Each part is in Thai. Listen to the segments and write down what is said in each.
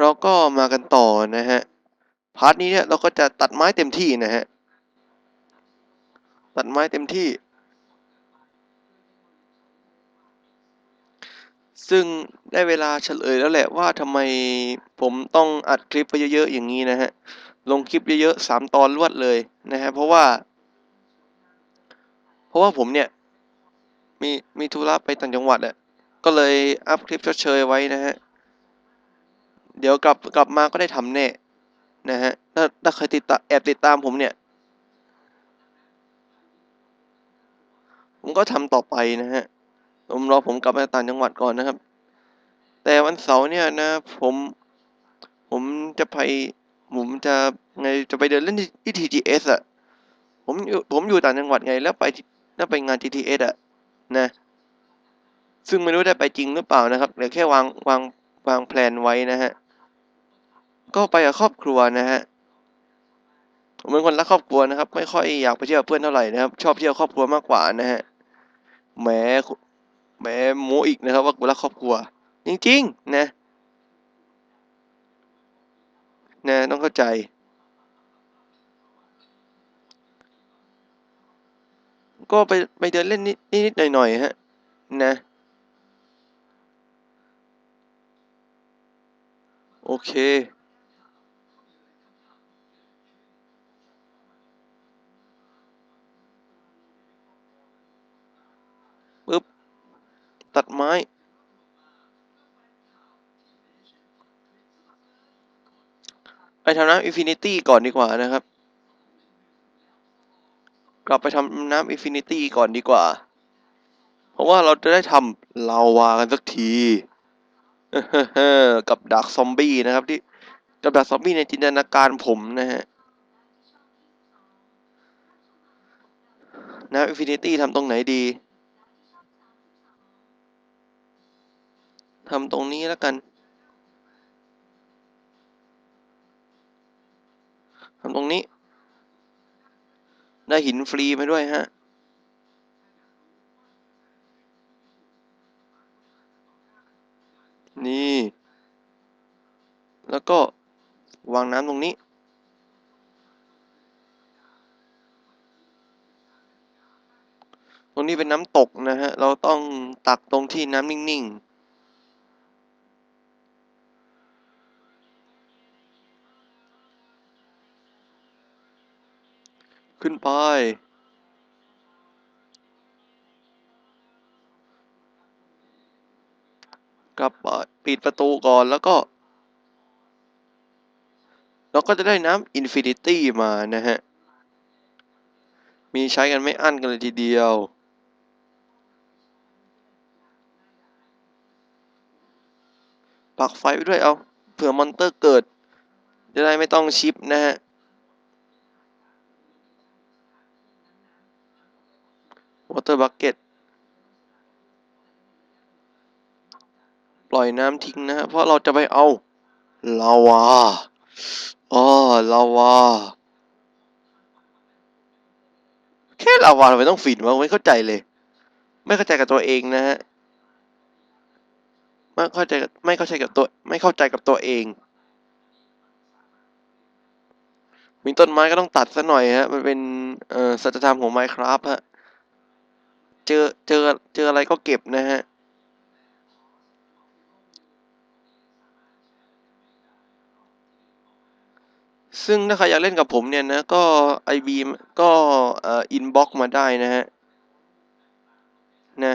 เราก็มากันต่อนะฮะ พาร์ทนี้เนี่ยเราก็จะตัดไม้เต็มที่นะฮะ ตัดไม้เต็มที่ ซึ่งได้เวลาเฉลยแล้วแหละว่าทำไมผมต้องอัดคลิปไปเยอะๆอย่างนี้นะฮะ ลงคลิปเยอะๆสามตอนรวดเลยนะฮะ เพราะว่า เพราะว่าผมเนี่ย มีมีธุระไปต่างจังหวัดอะก็เลยอัพคลิปชดเชยไว้นะฮะ เดี๋ยวกลับกลับมาก็ได้ทำแน่นะฮะถ้าถ้าใครติดตาแอบติดตามผมเนี่ย ผมก็ทำต่อไปนะฮะผมรอผมกลับมาต่างจังหวัดก่อนนะครับ แต่วันเสาร์เนี่ยนะ ผมผมจะไปผมจะไงจะไปเดินเล่นที่ที่ TGS อะผมผมอยู่ต่างจังหวัดไงแล้วไปแล้วไปงาน TTS อะนะ ซึ่งไม่รู้ได้ไปจริงหรือเปล่านะครับเหลือแค่วางวางวางแผนไว้นะฮะ ก็ไปกับครอบครัวนะฮะผมเป็นคนรักครอบครัวนะครับ ไม่ค่อยอยากไปเที่ยวเพื่อนเท่าไหร่นะครับ ชอบเที่ยวครอบครัวมากกว่านะฮะแหมแหมโมอีกนะครับ ว่ากูรักครอบครัว จริงๆ นะนะต้องเข้าใจ ก็ไปไปเดินเล่นนิดนิดหน่อยๆฮะ นะ โอเค ปึ๊บ ตัดไม้ ไปทำน้ำอินฟินิตี้ก่อนดีกว่านะครับ กลับไปทำน้ำอินฟินิตี้ก่อนดีกว่า เพราะว่าเราจะได้ทำลาวากันสักทีกับดักซอมบี้นะครับที่กับดักซอมบี้ในจินตนาการผมนะฮะน้ำอินฟินิตี้ทำตรงไหนดี ทำตรงนี้แล้วกันทำตรงนี้ ได้หินฟรีมาด้วยฮะนี่ แล้วก็วางน้ำตรงนี้ ตรงนี้เป็นน้ำตกนะฮะ เราต้องตักตรงที่น้ำนิ่ง ๆ ขึ้นไป กลับปิดประตูก่อนแล้วก็ เราก็จะได้น้ำอินฟินิตี้มานะฮะ มีใช้กันไม่อั้นกันเลยทีเดียวปักไฟไว้ด้วยเอา เผื่อมอนเตอร์เกิด จะได้ไม่ต้องชิปนะฮะ วอเตอร์บักเก็ตปล่อยน้ำทิ้งนะฮะเพราะเราจะไปเอาลาวาอ๋อลาวา แค่ลาวาทำไมต้องฝินวะไม่เข้าใจเลย ไม่เข้าใจกับตัวเองนะฮะ ไม่เข้าใจไม่เข้าใจกับตัว ไม่เข้าใจกับตัวเอง มีต้นไม้ก็ต้องตัดซะหน่อยฮะ มันเป็นเอ่อสัจธรรมของ Minecraft ฮะ เจอเจอเจออะไรก็เก็บนะฮะซึ่งถ้าใครอยากเล่นกับผมเนี่ยนะก็ไอบีก็เอ่ออินบ็อกมาได้นะฮะนะ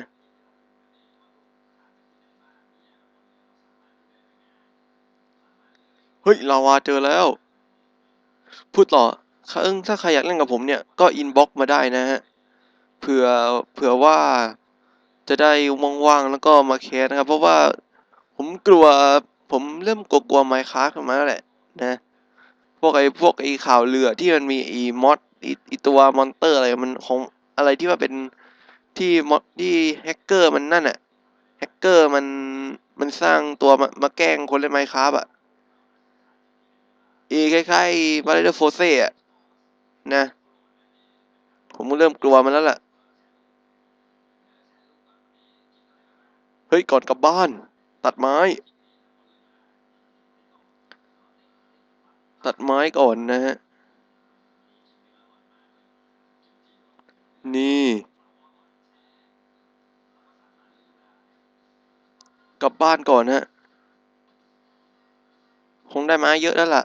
เฮ้ยลาวาเจอแล้ว พูดต่อถ้าใครอยากเล่นกับผมเนี่ยก็อินบ็อกมาได้นะฮะ เผื่อเผื่อว่าจะได้ว่างๆแล้วก็มาแคสนะครับ เพราะว่าผมกลัวผมเริ่มกลัวไมค์ค r a f t ขึ้นมาแล้วแหละนะพวกไอ้พวกไอ้ข่าวเรือที่มันมีไอ้มอดไอ้ตัวมอนเตอร์อะไรมันของอะไรที่ว่าเป็นที่มอดที่แฮกเกอร์มันนั่นอะแฮกเกอร์มันมันสร้างตัวมามาแกล้งคนเล่นไมค์ค r a f t อะอีคล้ายๆมาเลเดอร์โฟเซ่อะนะ ผมก็เริ่มกลัวมันแล้วล่ะ ฮ้ยก่อนกลับบ้าน ตัดไม้ ตัดไม้ก่อนนะฮะ นี่ กลับบ้านก่อนฮะ คงได้ไม้เยอะแล้วล่ะ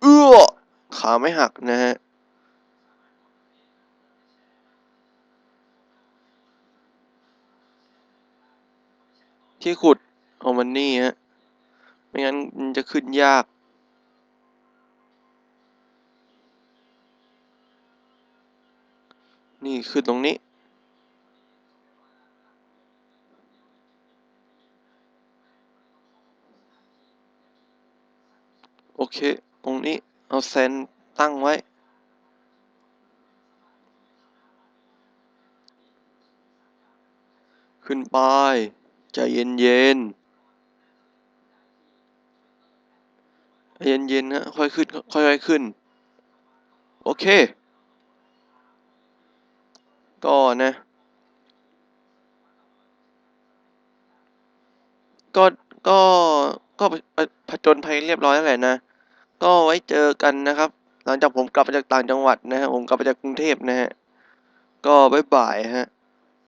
เอื้อขาไม่หักนะฮะ ที่ขุดเอามันนี่ฮะ ไม่งั้นมันจะขึ้นยาก นี่ขึ้นตรงนี้ โอเค ตรงนี้ เอาแซนตั้งไว้ขึ้นไป ใจเย็นเย็นๆเย็นเย็นๆนะค่อยขึ้นค่อยๆขึ้น โอเค ก็นะ ก็ ก็ ก็ผผผจญภัยเรียบร้อยแล้วแหละนะ ก็ไว้เจอกันนะครับ หลังจากผมกลับมาจากต่างจังหวัดนะฮะ ผมกลับมาจากกรุงเทพนะฮะ ก็บ๊ายบายฮะ